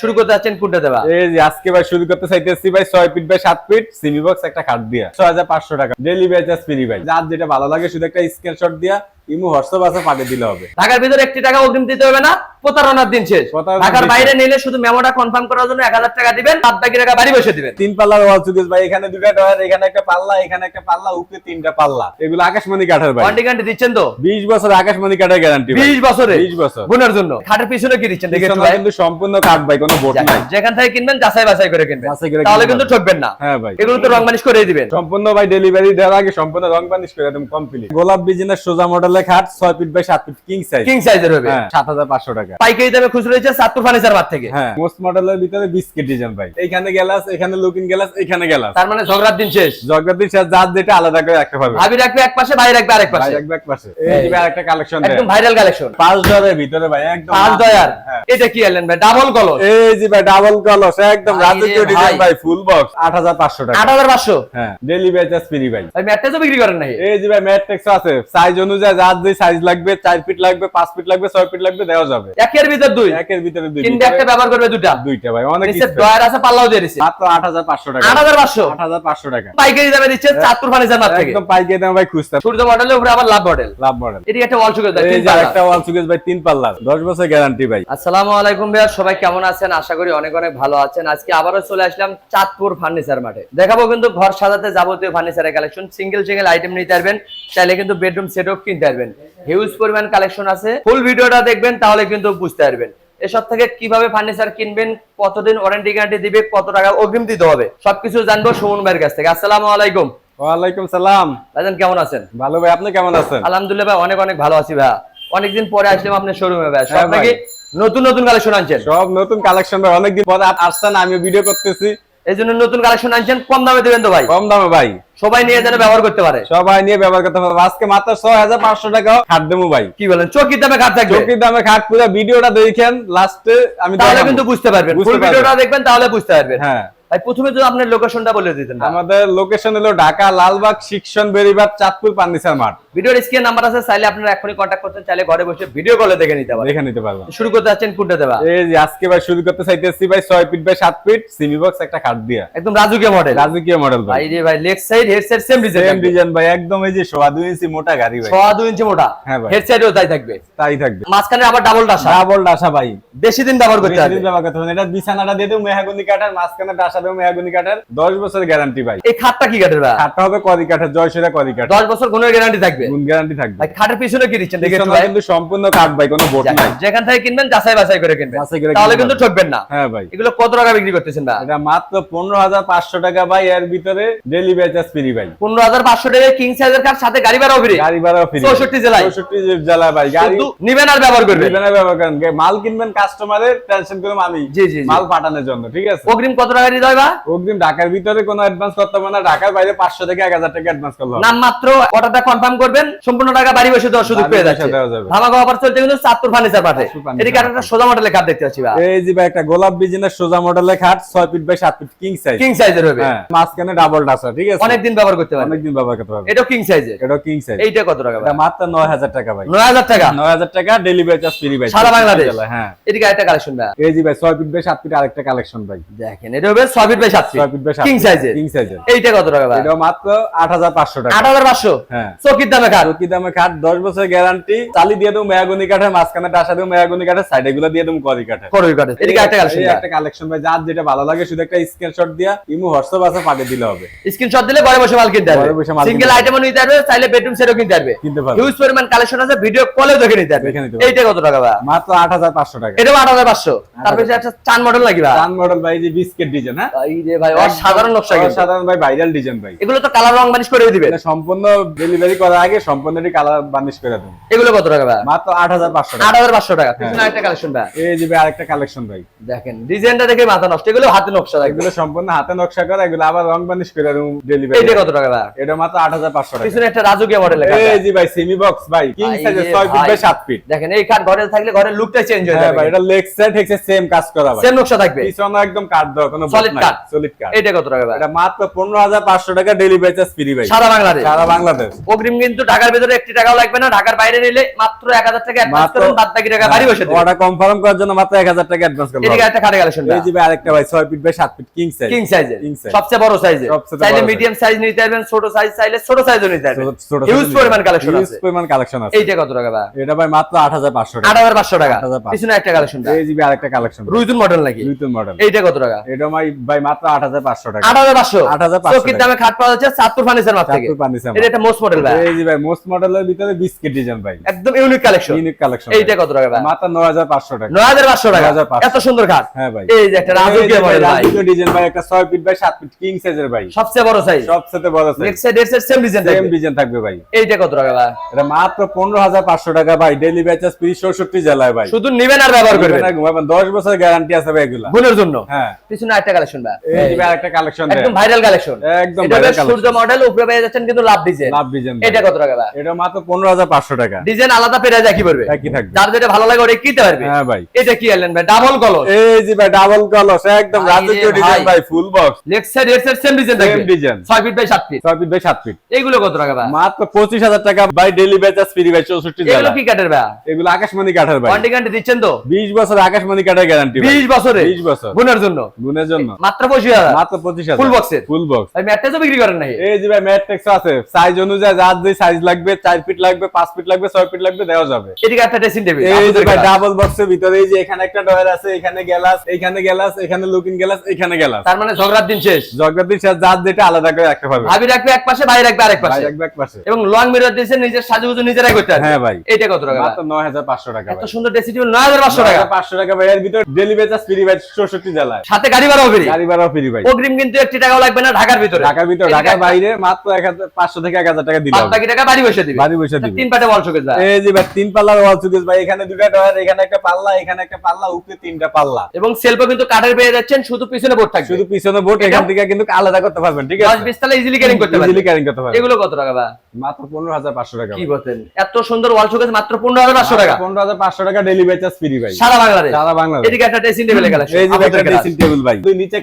শুরু করতে যাচ্ছেন কোনটা দেবা? এই যে আজকে ভাই শুরু করতে চাইতেছি ভাই 6 feet by 7 feet, semi box একটা কাট দিয়া। ছয় হাজার পাঁচশো টাকা। ডেলি ব্যাচাস ফ্রি ভাই। যার যেটা ভালো লাগে, শুধু একটা স্ক্রিনশট দিয়া ইমু হোয়াটসঅ্যাপ আছে পাঠিয়ে দিলে হবে। ঢাকার ভিতরে একটি টাকা অগ্রিম দিতে হবে না প্রতারণার দিন শেষ। ঢাকার বাইরে নিলে শুধু মেমোটা কনফার্ম করার জন্য এক হাজার টাকা দিবেন বাদ বাকি টাকা বাড়ি বসে দিবেন। তিন পাল্লার ওয়াল সুকেস ভাই এখানে দুটা ডয়ার এখানে একটা পাল্লা এখানে একটা পাল্লা উপরে তিনটা পাল্লা। এগুলো আকাশমণি কাঠের ভাই। ওয়ারেন্টি গ্যারান্টি দিচ্ছেন তো? বিশ বছর আকাশমণি কাঠের গ্যারান্টি বিশ বছরে বিশ বছর। গুণের জন্য। খাটের পিছনে কি দিচ্ছেন? দেখে ভাই। কিন্তু সম্পূর্ণ কাঠ ভাই কোনো বোট নাই। যেখান থেকে কিনবেন যাচাই বাছাই করে কিনবেন। তাহলে কিন্তু ঠকবেন না। হ্যাঁ ভাই। এগুলো তো রং মানিশ করে দিবেন। সম্পূর্ণ ভাই ডেলিভারি দেওয়ার আগে সম্পূর্ণ রং করে একদম কমপ্লিট গোলাপ বিজনেস সোজা খাট feet by feet king size king সাইজের হবে। হ্যাঁ সাত হাজার পাঁচশো টাকা। পাইকারি দামে খুচরো ফার্নিচার মার্ট থেকে। হ্যাঁ মোস্ট মডেলের ভিতরে বিস্কিট ডিজাইন ভাই। এখানে এখানে লুকিং এখানে তার মানে ঝগড়ার দিন শেষ। জগদ্দীপ স্যার যার যেটা আলাদা করে রাখতে পারবে ভাবি রাখবে এক পাশে ভাই রাখবে আরেক পাশে। রাখবে এক পাশে। এই একটা কালেকশন একদম ভাইরাল কালেকশন পাঁচ ডলারের ভিতরে ভাই একদম পাঁচ হ্যাঁ। এটা কি এলেন ভাই? ডাবল কলস এই ভাই ডাবল কলস একদম রাজকীয় ডিজাইন ভাই। ফুল বক্স আট হাজার পাঁচশো টাকা। আট হাজার পাঁচশো? হ্যাঁ ডেলি ব্যাচাস ফ্রি ভাই। ভাই ম্যাটটা বিক্রি করেন নাই। এই যে ভাই ম্যাট্রিক্স আছে। সাইজ অনুযায়ী যার যে সাইজ লাগবে চার ফিট লাগবে পাঁচ ফিট লাগবে ছয় ফিট লাগবে দেওয়া যাবে। একের ভিতর দুই। একের ভিতরে দুই। ভিতরে একটা ব্যবহার করবে দুটা দুইটা ভাই অনেক ডয়ার আছে পাল্লাও দিয়ে দিছে। মাত্র আট হাজার পাঁচশো টাকা। আট হাজার পাঁচশো। আট হাজার পাঁচশো টাকা। পাইকারি দামে দিচ্ছে চাঁদপুর ফার্নিচার একদম পাইকারি দাম ভাই খুঁজতে সূর্য মডেলের উপরে আবার লাভ মডেল। লাভ মডেল। এটি একটা ওয়াল সুযোগ এই একটা ওয়াল সুকেস ভাই তিন পাল্লার দশ বছর গ্যারান্টি ভাই। আসসালামু আলাইকুম ভাইয়া সবাই কেমন আছেন? আশা করি অনেক অনেক ভালো আছেন। আজকে আবারও চলে আসলাম চাঁদপুর ফার্নিচার মাঠে। দেখাবো কিন্তু ঘর সাজাতে যাবতীয় ফার্নিচারের কালেকশন সিঙ্গেল সিঙ্গেল আইটেম নিতে পারবেন। চাইলে কিন্তু বেডরুম সেটও কিনতে পারবেন। হিউজ পরিমাণ কালেকশন আছে। ফুল ভিডিওটা দেখবেন তাহলে কিন্তু বুঝতে পারবেন। এসব থেকে কীভাবে ফার্নিচার কিনবেন কতদিন ওয়ারেন্টি গ্যারান্টি দিবে কত টাকা অগ্রিম দিতে হবে সবকিছু জানব সুমন ভাইয়ের কাছ থেকে। আসসালামু আলাইকুম। ওয়ালাইকুম সালাম। কেমন আছেন? ভালো ভাই আপনি কেমন আছেন? আলহামদুলিল্লাহ ভাই অনেক অনেক ভালো আছি ভাই অনেকদিন পরে আসলাম আপনার শোরুমে ভাই সব হ্যাঁ নাকি নতুন নতুন কালেকশন আনছেন? সব নতুন কালেকশন ভাই অনেকদিন পরে আসছেন আমি ভিডিও করতেছি। এই জন্য নতুন কালেকশন আনছেন কম দামে দেবেন তো ভাই? কম দামে ভাই। সবাই নিয়ে যেন ব্যবহার করতে পারে। সবাই নিয়ে ব্যবহার করতে পারে আজকে মাত্র ছয় হাজার পাঁচশো টাকা খাট দেবো ভাই। কি বলেন চকির দামে খাট থাকবে? চকির দামে খাট পুরো ভিডিওটা দেখেন লাস্টে আমি তাহলে কিন্তু বুঝতে পারবেন। ভিডিওটা দেখবেন তাহলে বুঝতে পারবেন। হ্যাঁ। ভাই প্রথমে যদি আপনার লোকেশনটা বলে দিতেন আমাদের লোকেশন হলো ঢাকা লালবাগ শিক্ষণ চাঁদপুর মাঠ। ভিডিওর স্ক্রিন নাম্বার আছে চাইলে আপনারা এখনই কন্ট্যাক্ট করতে চাইলে ঘরে বসে ভিডিও কলে দেখে নিতে পারেন দেখে নিতে পারবেন। শুরু করতে যাচ্ছেন কোনটা দেবা? এই যে আজকে ভাই শুরু করতে চাইতেছি ভাই ছয় ফিট বাই সাত ফিট সিমি বক্স একটা খাট দিয়া। একদম মডেল রাজকীয় মডেল ভাই। ভাই রে ভাই leg side head side same same design design ভাই একদম এই যে ইঞ্চি মোটা গাড়ি ভাই। সোয়া দুই ইঞ্চি মোটা। হ্যাঁ ভাই। হেড সাইডও তাই থাকবে। তাই থাকবে। মাঝখানে আবার ডাবল ডাসা ডাবল ডাসা ভাই। বেশি দিন ব্যবহার করতে বেশি হবে। দিন ব্যবহার করতে হবে এটা বিছানাটা দিয়ে দেবো মেহাগুনি কাঠের মাঝখানে ডাসা কাঠের দশ বছর গ্যারান্টি ভাই। এই খাটটা কি কাঠের ভাই? খাটটা হবে কদি কাঠের জয়সুরা কদি কাঠ দশ বছর গুণের গ্যারান্টি থাকবে? গুণ গ্যারান্টি থাকবে। ভাই খাটের পিছনে কি দিচ্ছেন? দেখে একটু পিছনে ভাই। কিন্তু সম্পূর্ণ কাঠ ভাই কোনো বোট নাই। যেখান থেকে কিনবেন যাচাই বাছাই করে কিনবেন। তাহলে কিন্তু ঠকবেন না। হ্যাঁ ভাই। এগুলো কত টাকা বিক্রি করতেছেন না এটা মাত্র পনেরো হাজার পাঁচশো টাকা ভাই এর ভিতরে ফ্রি ভাই। পনেরো হাজার পাঁচশো টাকা কিং সাইজের কাঠ সাথে গাড়ি ভাড়াও ফ্রি গাড়ি ভাড়া ফ্রি 64 জেলায়? চৌষট্টি জেলা ভাই গাড়ি নিবেন আর ব্যবহার করবেন। বিবেনা ব্যবহার করেন মাল কিনবেন কাস্টমারের টেনশন করে আমি জি, জি। মাল পাঠানোর জন্য ঠিক আছে? অগ্রিম কত টাকা হয় বা অগ্রিম ঢাকার ভিতরে কোনো অ্যাডভান্স করতে হবে না। ঢাকার বাইরে পাঁচশো থেকে এক হাজার টাকা অ্যাডভান্স করলে হবে। নাম মাত্র অর্ডারটা কনফার্ম করবেন সম্পূর্ণ টাকা বাড়ি বসে দেওয়ার সুযোগ পেয়ে যাচ্ছে। ধামাকা অফার চলছে কিন্তু চাঁদপুর ফার্নিচার পাঠে। এদিকে একটা সোজা মডেলের কাঠ দেখতে পাচ্ছি এই যে ভাই একটা গোলাপ বিজনেস সোজা মডেলের খাট ছয় ফিট বাই সাত ফিট কিং সাইজ কিং সাইজের হবে। হ্যাঁ মাঝখানে ডাবল ডাসা ঠিক আছে? অনেকদিন ব্যবহার করতে পারবেন ব্যবহার করতে এটাও কিং সাইজের এটা কিং সাইজ এইটা কত টাকা ভাই? এটা মাত্র নয় হাজার টাকা ভাই। নয় হাজার টাকা? নয় হাজার টাকা ডেলিভারি চার্জ ফ্রি ভাই। সারা বাংলাদেশ? হ্যাঁ। এদিকে একটা কালেকশন ভাই। এই যে ভাই ছয় ফিট বাই সাত ফিট আরেকটা কালেকশন ভাই। দেখেন এটা হবে ছয় ফিট বাই ফিট। কিং সাইজের কিং সাইজের এইটা কত টাকা ভাই? এটা মাত্র আট হাজার পাঁচশো টাকা। আট হাজার পাঁচশো? হ্যাঁ। চকির দামে কাঠ চৌকি দামে খাট দশ বছর গ্যারান্টি। চালি দিয়ে দেবো মেয়াগুনি কাঠের মাঝখানে ডাসা দেবো মেয়াগুনি কাঠের সাইডে গুলো দিয়ে দেবো করি কাঠের। করবি কাঠের। এদিকে একটা কালেকশন একটা কালেকশন ভাই যার যেটা ভালো লাগে শুধু একটা স্ক্রিনশট দিয়া ইমো হোয়াটসঅ্যাপ আছে পাঠিয়ে দিলে হবে। স্ক্রিনশট দিলে ঘরে বসে মাল কিনতে পারবে। সিঙ্গেল আইটেমও নিতে পারবে চাইলে বেডরুম সেটও কিনতে পারবে। কিনতে পারবে। হিউজ পরিমাণ কালেকশন আছে ভিডিও কলেও দেখে নিতে পারবে। এইটা কত টাকা ভাই? মাত্র আট হাজার পাঁচশো টাকা। এটাও আট হাজার পাঁচশো। তারপরে একটা চান মডেল ভাই? চান মডেল ভাই যে বিস্কিট ডিজাইন হ্যাঁ? এই যে ভাই অসাধারণ নকশা কিন্তু। ভাই ভাইরাল ডিজাইন ভাই। এগুলো তো কালার রং বানিশ করে দিবে সম্পূর্ণ ডেলিভারি করার আগে সম্পূর্ণটি কালার বার্নিশ করে দেবো এগুলো কত টাকা ভাই? মাত্র আট হাজার পাঁচশো টাকা। হাজার পাঁচশো টাকা। পিছনে একটা কালেকশন ভাই। এই যে ভাই আরেকটা কালেকশন ভাই। দেখেন ডিজাইনটা দেখে মাথা নষ্ট। এগুলো হাতে নকশা এগুলো সম্পূর্ণ হাতে নকশা করা এগুলো আবার রং বার্নিশ করে দেবো এইটা ডেলিভারি কত টাকা ভাই? এটা মাত্র আট হাজার পাঁচশো টাকা। পিছনে একটা রাজকীয় মডেল এই যে ভাই সেমি বক্স ভাই কিং ফিট বাই ফিট দেখেন এই ঘরে থাকলে ঘরের লুকটা চেঞ্জ হয়ে হ্যাঁ ভাই যাবে এটা লেগ সাইড হেক্সে সেম কাজ করা ভাই। সেম নকশা থাকবে। পিছনে একদম কাট কোনো সলিড নাই সলিড কাঠ এইটা কত টাকা এটা মাত্র পনেরো হাজার পাঁচশো টাকা ডেলিভারি চার্জ ফ্রি ভাই সারা বাংলাদেশ? সারা বাংলাদেশ। অগ্রিম কিন্তু ঢাকার ভিতরে একটি টাকাও লাগবে না ঢাকার বাইরে নিলে মাত্র এক হাজার টাকা অ্যাডভান্স করুন বাদ বাকি টাকা বাড়ি বসে দিবেন অর্ডার কনফার্ম করার জন্য মাত্র এক হাজার টাকা অ্যাডভান্স করতে এদিকে একটা খাটে কালেকশন এই যে ভাই আরেকটা ভাই ছয় ফিট বাই সাত ফিট কিং সাইজ কিং সাইজের সবচেয়ে বড় সাইজের চাইলে মিডিয়াম সাইজ নিতে পারবেন ছোট সাইজ চাইলে ছোট সাইজও নিতে পারবেন। হিউজ পরিমাণ কালেকশন আছে। পরিমাণ কালেকশন আছে। এইটা কত টাকা ভাই? এটা ভাই মাত্র আট হাজার পাঁচশো টাকা। হাজার পাঁচশো টাকা। পিছনে একটা কালেকশন এই জিবি আরেকটা কালেকশন রুইতুন মডেল নাকি? মডেল এইটা কত টাকা? এটা ভাই ভাই মাত্র আট হাজার পাঁচশো টাকা। আট হাজার পাঁচশো? 8,500 চৌকির দামে খাট পাওয়া যাচ্ছে ফার্নিচার থেকে। ফার্নিচার এটা একটা মোস্ট মডেল ভাই। এই যে ভাই মোস্ট মডেলের ভিতরে বিস্কিট ডিজাইন ভাই। একদম ইউনিক কালেকশন ইউনিক কালেকশন এইটা কত টাকা ভাই? মাত্র নয় হাজার পাঁচশো টাকা। নয় হাজার পাঁচশো টাকা? 9,500 এত সুন্দর খাট। হ্যাঁ ভাই। এই যে একটা রাজকীয় মডেল ভাই। ডিজাইন ভাই একটা ফিট বাই ফিট কিং সাইজের ভাই। সবচেয়ে বড় সাইজ সবচেয়ে বড় সাইজ নেক্সট সাইড এর সেম ডিজাইন সেম ডিজাইন থাকবে। ভাই। এইটা কত টাকা ভাই? এটা মাত্র পনেরো হাজার পাঁচশো টাকা ভাই। ডেলি ব্যাচেস ফ্রি চৌষট্টি জেলায় ভাই। শুধু নিবেন আর ব্যবহার করবেন। ঘুমাবেন। দশ বছরের গ্যারান্টি আছে ভাই এগুলা। গুণের জন্য। হ্যাঁ। পিছনে একটা কালেকশন ভাই। এই ভাই একটা কালেকশন একদম ভাইরাল কালেকশন একদম সূর্য মডেল উপরে পেয়ে যাচ্ছেন কিন্তু লাভ ডিজাইন লাভ ডিজাইন এটা কত টাকা ভাই? এটা মাত্র পনেরো হাজার পাঁচশো টাকা। ডিজাইন আলাদা যায় কি একই থাকবে। যার যেটা ভালো লাগে ওটা কিনতে পারবে। হ্যাঁ ভাই। এটা কি আনলেন ভাই? ডাবল কলর এই যে ভাই ডাবল কলস একদম রাজকীয় ডিজাইন ভাই। ফুল বক্স লেফট সাইড এর same design same design 6 feet by 7 feet ছয় ফিট বাই সাত ফিট এইগুলো কত টাকা ভাই? মাত্র পঁচিশ হাজার টাকা বাই ডেলি ব্যাচেস ফ্রি বাই চৌষট্টি এগুলো কি কাটের ভাই? এগুলো আকাশমণি কাঠের ভাই। ওয়ারেন্টি গ্যারান্টি দিচ্ছেন তো? বিশ বছর আকাশমণি কাঠের গ্যারান্টি 20 বছরে? 20 বছর। গুণের জন্য। গুণের জন্য। মাত্র 25000 মাত্র পঁচিশ হাজার। Full ফুল বক্স ভাই ম্যাট্রেসও বিক্রি করেন নাকি এই যে ভাই আছে। সাইজ অনুযায়ী যার যে সাইজ লাগবে চার ফিট লাগবে পাঁচ ফিট লাগবে ছয় ফিট লাগবে দেওয়া যাবে। এদিকে একটা ড্রেসিং টেবিল এই যে ভাই ডাবল বক্সের ভিতরে এই যে এখানে একটা ডয়ার আছে এখানে গ্লাস এখানে গ্লাস এখানে লুকিং গ্লাস এখানে গ্লাস তার মানে ঝগড়ার দিন শেষ। জগদ্দীপ স্যার যার যেটা আলাদা করে রাখতে পারবে ভাবি রাখবে এক পাশে ভাই রাখবে আরেক পাশে। রাখবে এক পাশে। এবং লং মিরর দিয়েছে নিজের সাজুগুজু নিজেরাই করতে হ্যাঁ ভাই। এইটা কত টাকা? মাত্র নয় হাজার পাঁচশো টাকা এত সুন্দর ড্রেসিং টেবিল 9500 টাকা। পাঁচশো টাকা ভাই এর ভিতরে ডেলিভারি চার্জ ফ্রি ভাই জেলায় সাথে গাড়ি ভাড়াও ফ্রি গাড়ি ভাড়াও ফ্রি ভাই। অগ্রিম কিন্তু একটি টাকাও লাগবে না ঢাকার ভিতরে। ঢাকার ভিতরে ঢাকার বাইরে মাত্র এক পাঁচশো থেকে এক হাজার টাকা দিলে বাকি টাকা বাড়ি বসে দিবে। বাড়ি বসে দিবে। তিন পাটে ওয়াল শোকেস ভাই এই যে ভাই তিন পাল্লার ওয়াল সুকেস ভাই এখানে দুটা ডয়ার এখানে একটা পাল্লা এখানে একটা পাল্লা উপরে তিনটা পাল্লা। এবং সেলফও কিন্তু কাঠের পেয়ে যাচ্ছেন শুধু পিছনে বোর্ড থাকবে। শুধু পিছনে বোর্ড এখান থেকে কিন্তু আলাদা করতে পারবেন ঠিক আছে? বিশ তালা ইজিলি ক্যারিং করতে ইজিলি ক্যারিং করতে পারবেন। এগুলো কত টাকা ভাই মাত্র পনেরো হাজার পাঁচশো টাকা। কি বলছেন? এত সুন্দর ওয়াল শোকেস মাত্র পনেরো হাজার পাঁচশো টাকা। পনেরো হাজার পাঁচশো টাকা ডেলিভারি চার্জ ফ্রি ভাই। সারা বাংলাদেশ। সারা বাংলাদেশ। এদিকে একটা ড্রেসিং টেবিল এই যে একটা ড্রেসিং টেবিল ভাই দুই নিচে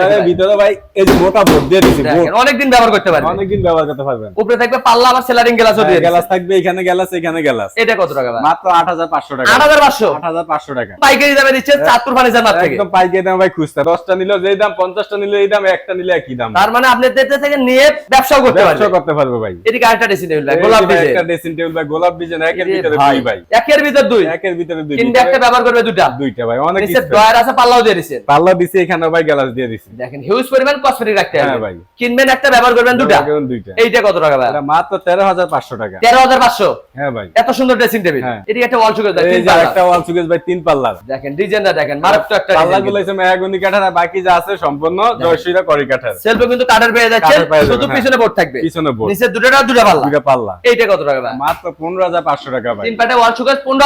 ভাই? ভিতরে ভাই এই যে মোটা বোর্ড দিয়ে দিছি বোর্ড দেখেন, ব্যবহার করতে পারবে অনেকদিন ব্যবহার করতে পারবেন। উপরে থাকবে পাল্লা আবার সেলারিং গ্লাসও দিয়ে গ্যালাস থাকবে এখানে গ্যালাস এখানে গ্যালাস এটা কত টাকা মাত্র আট হাজার পাঁচশো টাকা। আট হাজার পাঁচশো? আট হাজার পাঁচশো টাকা। পাইকারি দামে দিচ্ছে চাঁদপুর ফার্নিচার মাঠ থেকে। একদম পাইকারি দাম ভাই খুঁজতে দশটা নিলেও যেই দাম পঞ্চাশটা নিলে এই দাম একটা নিলে একই দাম। তার মানে আপনি থেকে নিয়ে ব্যবসাও করতে ব্যবসা করতে পারবে ভাই। এদিকে আরেকটা ড্রেসিং টেবিল ভাই গোলাপ ডিজাইন একটা ড্রেসিং টেবিল ভাই গোলাপ ডিজাইন একের ভিতরে ভাই, দুই ভাই একের ভিতর দুই। একের ভিতরে দুই। কিনবে একটা ব্যবহার করবে দুটা দুইটা ভাই অনেক ডয়ার আছে পাল্লাও দিয়ে দিচ্ছেন পাল্লা দিছি এখানে ভাই গ্যালাস দিয়ে দিছি। দেখেন হিউজ পরিমাণ কসমেটিক রাখতে হ্যাঁ হবে ভাই। কিনবেন একটা ব্যবহার করবেন দুটা দুইটা। এইটা কত টাকা ভাই? এটা মাত্র তেরো হাজার পাঁচশো টাকা। তেরো হাজার পাঁচশো? হ্যাঁ ভাই। এত সুন্দর ড্রেসিং টেবিল হ্যাঁ। এদিকে একটা ওয়াল শুকিয়ে এই যে একটা ওয়াল সুকেস ভাই তিন পাল্লার। দেখেন ডিজাইনটা দেখেন মারাত্মক একটা পাল্লা গুলো হচ্ছে মেয়াগুনি কাঠার আর বাকি যা আছে সম্পূর্ণ জয়শ্রীরা করি কাঠার। সেলফে কিন্তু কাঠের পেয়ে যাচ্ছে শুধু হ্যাঁ। পিছনে বোর্ড থাকবে। পিছনে বোর্ড নিচে দুটোটা দুটা পাল্লা? দুইটা পাল্লা। এইটা কত টাকা ভাই? মাত্র পনেরো হাজার পাঁচশো টাকা ভাই। তিন পাটে ওয়াল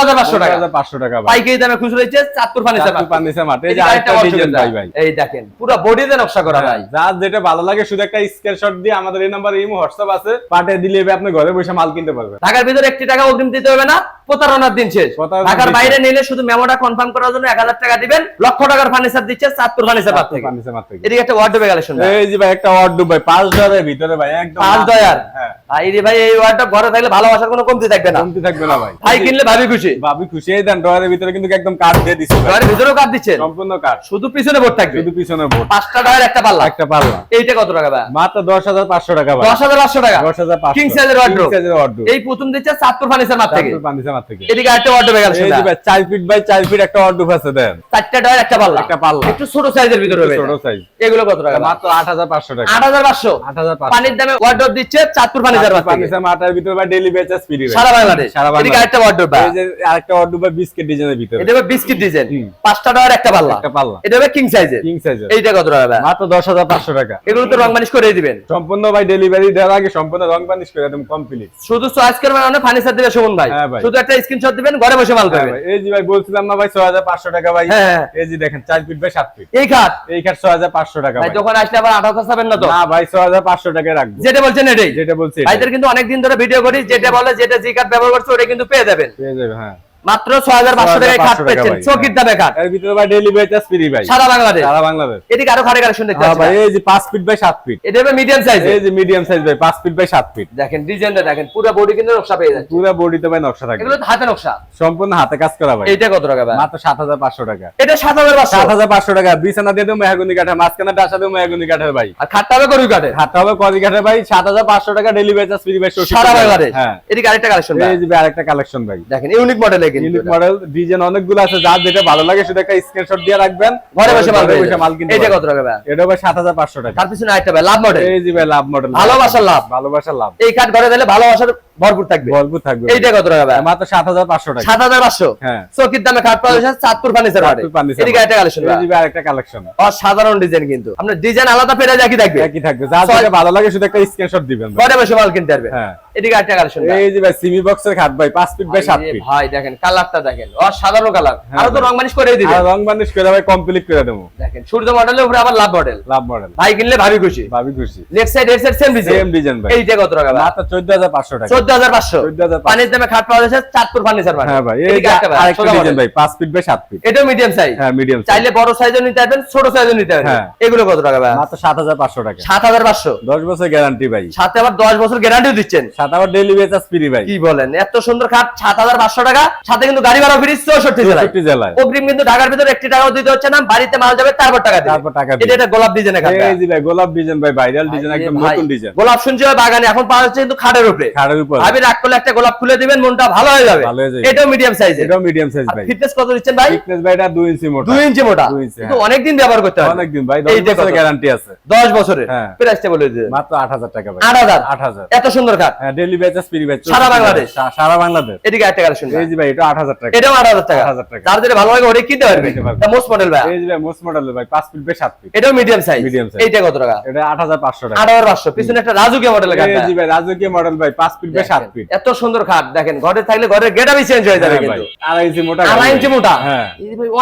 হাজার পাঁচশো টাকা। পাঁচশো টাকা ভাই। পাইকারি দামে খুচরো হচ্ছে চাঁদপুর ফার্নিচার চাঁদপুর ফার্নিচার মাঠ। এই যে এদিকে আরেকটা আরেকটা ডিজাইন ভাই ভাই। এই দেখেন পুরো বডিতে নকশা করা ভাই যার যেটা ভালো লাগে শুধু একটা স্ক্রিনশট দিয়ে আমাদের এই নাম্বারে ইমো হোয়াটসঅ্যাপ আছে পাটে দিলে আপনি ঘরে বসে মাল কিনতে পারবেন। ঢাকার ভিতরে একটি টাকা অগ্রিম দিতে হবে না প্রতারণার দিন শেষ। ঢাকার বাইরে নিলে শুধু মেমোটা কনফার্ম করার জন্য এক হাজার টাকা দিবেন লক্ষ টাকার ফার্নিচার দিচ্ছে চাঁদপুর ফার্নিচার পাঠ থেকে। ফার্নিচার মাঠ থেকে। এদিকে একটা ওয়ার্ডরোবে কালেকশন এই যে ভাই একটা ওয়ার্ডরোব ভাই পাঁচ ডলারের ভিতরে ভাই একদম পাঁচ ডলার? হ্যাঁ। ভাই ভাই এই ওয়ার্ডটা ঘরে থাকলে ভালোবাসার কোনো কমতি থাকবে না। কমতি থাকবে না ভাই। ভাই কিনলে ভাবি খুশি। ভাবি খুশি। এই দেন ডলারের ভিতরে কিন্তু একদম কাঠ দিয়ে দিচ্ছে ভাই। ভিতরেও কাট দিচ্ছেন। সম্পূর্ণ শুধু পিছনে বোর্ড থাকবে? শুধু পিছনে বোর্ড। পাঁচটা টাকার একটা পাল্লা। একটা পাল্লা। এইটা কত টাকা ভাই মাত্র দশ হাজার পাঁচশো টাকা ভাই। টাকা। দশ হাজার পাঁচশো। কিং সাইজের ওয়ার্ডরোব এই প্রথম দিচ্ছে চাঁদপুর ফার্নিচার মাঠ থেকে। চাঁদপুর ফার্নিচার মাঠ থেকে। এদিকে একটা ওয়ার্ডরোবে ভাই চার ফিট বাই ফিট একটা ওয়ার্ডরোব আছে দেন। চারটা একটা পাল্লা। একটা পাল্লা। একটু ছোট সাইজের ভিতরে হবে। ছোট সাইজ এগুলো কত টাকা? মাত্র আট হাজার পাঁচশো টাকা। আট হাজার পাঁচশো। আট হাজার পাঁচশো। পানির দামে ওয়ার্ডরোব দিচ্ছে চাঁদপুর ফার্নিচার মাঠ থেকে। ফার্নিচার মাঠের ভিতরে ভাই ডেলি বেচাস ফ্রি সারা বাংলাদেশ। সারা এদিকে বাংলাদেশ ওয়ার্ডরোব এই যে আরেকটা ওয়ার্ডরোব ভাই বিস্কিট ডিজাইনের ভিতরে। এটা বিস্কিট ডিজাইন পাঁচটা টাকার একটা পাল্লা। একটা পাল্লা। এটা হবে কিং সাইজের কিং সাইজের এইটা কত টাকা মাত্র টাকা। এগুলো তো রং করে দিবেন। সম্পূর্ণ ভাই ডেলিভারি দেওয়ার আগে সম্পূর্ণ রং বানিশ করে একদম কমপ্লিট শুধু অনেক ফার্নিচার দিবে সুমন ভাই। হ্যাঁ শুধু একটা স্ক্রিনশট দিবেন ঘরে বসে মাল পাবেন। এই যে ভাই বলছিলাম না ভাই ছয় হাজার পাঁচশো টাকা ভাই। হ্যাঁ, হ্যাঁ। এই যে দেখেন চার ফিট বাই সাত ফিট এই খাট। এই খাট ছয় হাজার পাঁচশো টাকা ভাই আসলে আবার না তো? ভাই রাখব। যেটা বলছেন এটাই। যেটা বলছি ভাইদের কিন্তু অনেকদিন ধরে ভিডিও করি যেটা বলে যেটা জি কার্ড ব্যবহার করছে ওটা কিন্তু পেয়ে যাবেন। পেয়ে যাবে হ্যাঁ। মাত্র ছয় হাজার পাঁচশো টাকায় খাট পেয়েছেন। ভাই, চকির হ্যাঁ। দামে খাট। এর ভিতরে ভাই ডেলিভারি চার্জ ফ্রি ভাই। সারা বাংলাদেশ। সারা বাংলাদেশ। এদিকে আরও খাটে কালেকশন দেখতে হ্যাঁ ভাই এই যে পাঁচ ফিট বাই সাত ফিট এটা হবে মিডিয়াম সাইজ এই যে মিডিয়াম সাইজ ভাই পাঁচ ফিট বাই সাত ফিট দেখেন ডিজাইনটা দেখেন পুরো বডি কিন্তু নকশা পেয়ে যাচ্ছে। পুরো বডিতে ভাই নকশা থাকে এগুলো হাতে নকশা। সম্পূর্ণ হাতে কাজ করা ভাই। এইটা কত টাকা ভাই? মাত্র সাত হাজার পাঁচশো টাকা। এটা সাত হাজার পাঁচশো। সাত হাজার পাঁচশো টাকা। বিছানা দিয়ে দেবো মেহাগুনি কাঠের মাঝখানে ডাসা দেবো মেহাগুনি কাঠের ভাই। আর খাটটা হবে গরু কাঠে হাতটা হবে কদি কাঠের ভাই। সাত হাজার পাঁচশো টাকা ডেলিভারি চার্জ ফ্রি ভাই সারা বাংলাদেশ। হ্যাঁ। এদিকে আরেকটা কালেকশন এই যে ভাই আরেকটা কালেকশন ভাই। দেখেন ইউনিক মডেলে কিন্তু মডেল ডিজাইন অনেকগুলো আছে যার যেটা ভালো লাগে শুধু একটা স্ক্রিনশট দিয়ে রাখবেন। ঘরে বসে মাল বসে মাল কিনতে এইটা কত টাকা ভাই? এটা ভাই সাত হাজার পাঁচশো টাকা। তার পিছনে আরেকটা ভাই লাভ মডেল এই যে ভাই লাভ মডেল ভালোবাসার লাভ। ভালোবাসার লাভ এই কাঠ ঘরে দিলে ভালোবাসার ভরপুর থাকবে। ভরপুর থাকবে এইটা কত টাকা ভাই? মাত্র সাত হাজার পাঁচশো টাকা। সাত হাজার পাঁচশো? হ্যাঁ। চকির দামে খাট পাওয়া যাচ্ছে চাঁদপুর ফার্নিচার এদিকে একটা কালেকশন এই যে ভাই আরেকটা কালেকশন অসাধারণ ডিজাইন কিন্তু। আপনার ডিজাইন আলাদা পেরে একই থাকবে। একই থাকবে। যেটা ভালো লাগে শুধু একটা স্ক্রিনশট দিবেন ঘরে বসে মাল কিনতে পারবে। হ্যাঁ। এদিকে একটা কালেকশন এই যে ভাই সিমি বক্সের খাট ভাই পাঁচ ফিট বাই সাত ফিট ভাই দেখেন কালারটা দেখেন। অসাধারণ কালার হ্যাঁ তো রং মানিশ করে দিবে। আর রং বানিশ করে ভাই কমপ্লিট করে দেবো। দেখেন সূর্য মডেলের উপরে আবার লাভ মডেল লাভ মডেল ভাই কিনলে ভাবি খুশি। ভাবি খুশি। Left side right side same design same design ভাই। এইটা কত টাকা মাত্র চোদ্দ হাজার পাঁচশো টাকা। চোদ্দ হাজার পাঁচশো। 14,500 পানির দামে খাট পাওয়া যাচ্ছে চাঁদপুর ফার্নিচার মার্ট হ্যাঁ ভাই এই এদিকে যে একটা ভাই, আরেকটা ডিজাইন ভাই পাঁচ ফিট বাই সাত ফিট এটাও মিডিয়াম সাইজ হ্যাঁ মিডিয়াম চাইলে বড় সাইজও নিতে পারবেন ছোট সাইজও নিতে পারবেন। এগুলো কত টাকা ভাই? মাত্র সাত হাজার পাঁচশো টাকা। সাত হাজার পাঁচশো। দশ বছর গ্যারান্টি ভাই। সাথে আবার দশ বছর গ্যারান্টিও দিচ্ছেন। সাত আবার ডেলিভারি চার্জ ফ্রি ভাই। কি বলেন? এত সুন্দর খাট সাত হাজার পাঁচশো টাকা। সাথে কিন্তু গাড়ি ভাড়া ফ্রি চৌষট্টি জেলায়। জেলায়। অগ্রিম কিন্তু ঢাকার ভিতরে একটি টাকাও দিতে হচ্ছে না বাড়িতে মাল যাবে তারপর টাকা তারপর টাকা এটা দিবে। গোলাপ ডিজাইনের খাট এই যে ভাই গোলাপ ডিজাইন ভাই ভাইরাল ডিজাইন একদম নতুন ডিজাইন গোলাপ শুনছি বাগানে। এখন পাওয়া যাচ্ছে কিন্তু খাটের উপরে। খাড়ের উপর। ভাবি রাগ করলে একটা গোলাপ খুলে দিবেন মনটা ভালো হয়ে যাবে। হয়ে। এটাও মিডিয়াম সাইজের এটাও মিডিয়াম সাইজ ভাই। ফিটনেস কত দিচ্ছেন ভাই? ভাই এটা 2 ইঞ্চি মোটা। দুই ইঞ্চি মোটা। কিন্তু হ্যাঁ। অনেকদিন ব্যবহার করতে হবে। অনেকদিন ভাই 10 বছরের গ্যারান্টি আছে। দশ বছরের। হ্যাঁ। প্রাইসটা বলে দিন মাত্র 8000 টাকা ভাই। আট হাজার। 8000 এত সুন্দর খাট। চার্জ ফ্রি ভাই সারা বাংলাদেশ? সারা বাংলাদেশ। এদিকে একটা কালেকশন এই যে ভাই এটা 8000 টাকা। এটাও আট হাজার টাকা। 8,000 টাকা। যার যেটা ভালো লাগে কিনতে পারবে। পারবে। মোস্ট মডেল ভাই এই যে ভাই মোস্ট মডেল ভাই 5 ফিট বাই 7 ফিট এটাও মিডিয়াম সাইজ Medium size। এইটা কত টাকা? এটা 8500 টাকা। আট হাজার পাঁচশো। পিছনে একটা রাজুকে মডেলের খাট এই। যে ভাই রাজকীয় মডেল ভাই 5 ফিট বাই 7 ফিট এত সুন্দর খাট দেখেন ঘরে থাকলে ঘরের চেঞ্জ হয়ে যাবে হ্যাঁ কিন্তু। আড়াই ইঞ্চি মোটা আড়াই ইঞ্চি মোটা। হ্যাঁ।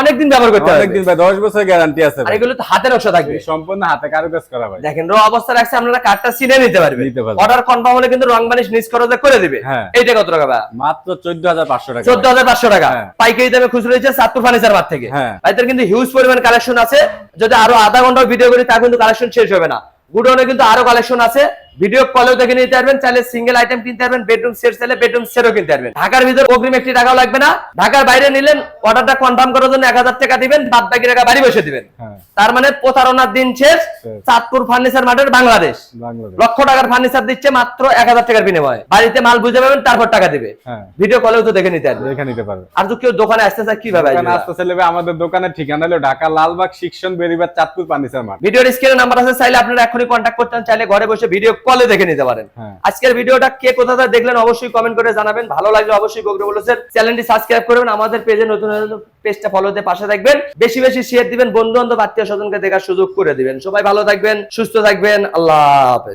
অনেকদিন ব্যবহার করতে হবে। অনেকদিন ভাই 10 বছর গ্যারান্টি আছে আর এগুলো তো হাতে নকশা থাকবে। সম্পূর্ণ হাতে কারুকাজ করা ভাই। দেখেন র অবস্থা রাখছে আপনারা কার্ডটা সিনে নিতে পারবেন। অর্ডার কনফার্ম হলে কিন্তু রং বানিশ নিজ খরচে করে দিবে। হ্যাঁ। এইটা কত টাকা মাত্র চোদ্দ হাজার পাঁচশো টাকা। চোদ্দ হাজার পাঁচশো টাকা। হ্যাঁ। পাইকারি দামে খুচরো হয়েছে সাত্তর ফার্নিচার মার থেকে। হ্যাঁ। ভাইদের কিন্তু হিউজ পরিমাণ কালেকশন আছে। যদি আরও আধা ঘণ্টা ভিডিও করি তা কিন্তু কালেকশন শেষ হবে না। গুডনে কিন্তু আরও কালেকশন আছে। ভিডিও কলেও দেখে নিতে পারবেন চাইলে সিঙ্গেল আইটেম কিনতে পারবেন বেডরুম সেট চাইলে বেডরুম সেটও কিনতে পারবেন। ঢাকার ভিতরে অগ্রিম একটি টাকাও লাগবে না। ঢাকার বাইরে নিলেন অর্ডারটা কনফার্ম করার জন্য এক হাজার টাকা দিবেন বাদ বাকি টাকা বাড়ি বসে দিবেন। হ্যাঁ। তার মানে প্রতারণার দিন শেষ। চাঁদপুর ফার্নিচার মার্টের বাংলাদেশ। লক্ষ টাকার ফার্নিচার দিচ্ছে মাত্র এক হাজার টাকার বিনিময়ে। বাড়িতে মাল বুঝে পাবেন তারপর টাকা দিবে। হ্যাঁ। ভিডিও কলেও তো দেখে নিতে পারবে দেখে নিতে পারবে আর তো কেউ দোকানে আসতে চায় কীভাবে আসতে চাইলে আমাদের দোকানের ঠিকানা হলো ঢাকা লালবাগ শিক্ষণ বেরিবাদ চাঁদপুর ফার্নিচার মার্ট ভিডিওর স্ক্রিনে নাম্বার আছে চাইলে আপনারা এখনই কন্ট্যাক্ট করতে চাইলে ঘরে বসে ভিডিও কলে দেখে নিতে পারেন। হ্যাঁ। আজকের ভিডিওটা কে কোথা থেকে দেখলেন অবশ্যই কমেন্ট করে জানাবেন। ভালো লাগলে অবশ্যই বগরে বলেছেন। চ্যানেলটি সাবস্ক্রাইব করবেন আমাদের পেজে নতুন পেজটা ফলো দিয়ে পাশে থাকবেন। বেশি বেশি শেয়ার দিবেন বন্ধু বান্ধব আত্মীয় স্বজনকে দেখার সুযোগ করে দিবেন। সবাই ভালো থাকবেন সুস্থ থাকবেন। আল্লাহ হাফেজ।